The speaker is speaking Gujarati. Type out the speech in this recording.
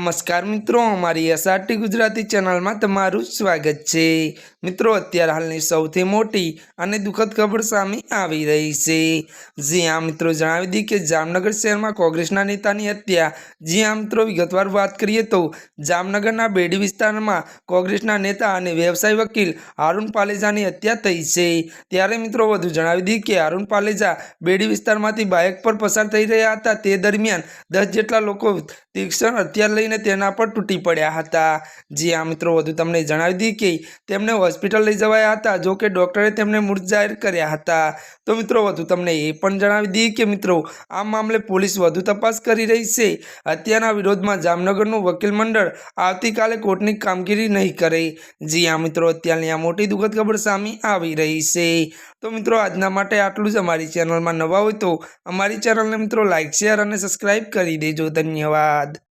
નમસ્કાર મિત્રો, અમારી એસઆરટી ગુજરાતી ચેનલમાં તમારું સ્વાગત છે. મિત્રો, અત્યારે હાલની સૌથી મોટી અને દુઃખદ ખબર સામે આવી રહી છે. જી આ મિત્રો, જણાવી દઈએ કે જામનગર શહેરમાં કોંગ્રેસના નેતાની હત્યા. જી આ મિત્રો, વિગતવાર વાત કરીએ તો જામનગરના બેડી વિસ્તારમાં કોંગ્રેસના નેતા અને વ્યવસાય વકીલ હારૂન પાલેજાની હત્યા થઈ છે. ત્યારે, મિત્રો, વધુ જણાવી દઈએ કે હારૂન પાલેજા બેડી વિસ્તારમાંથી બાઇક પર પસાર થઈ રહ્યા હતા. તે દરમિયાન દસ જેટલા લોકો તીક્ષ્ણ હત્યા લઈને તેના પર તૂટી પડ્યા હતા. જી આ મિત્રો, વધુ તમને જણાવી દઈએ કે તેમને હોસ્પિટલ લઈ જવાયા હતા, જો કે ડૉક્ટરે તેમને મૃત જાહેર કર્યા હતા. તો મિત્રો, વધુ તમને એ પણ જણાવી દઈએ કે મિત્રો, આ મામલે પોલીસ વધુ તપાસ કરી રહી છે. હત્યાના વિરોધમાં જામનગરનું વકીલ મંડળ આવતીકાલે કોર્ટની કામગીરી નહીં કરે. જી આ મિત્રો, અત્યારની આ મોટી દુઃખદ ખબર સામે આવી રહી છે. તો મિત્રો, આજના માટે આટલું જ. અમારી ચેનલમાં નવા હોય તો અમારી ચેનલને મિત્રો લાઇક શેર અને સબસ્ક્રાઈબ કરી દેજો. ધન્યવાદ.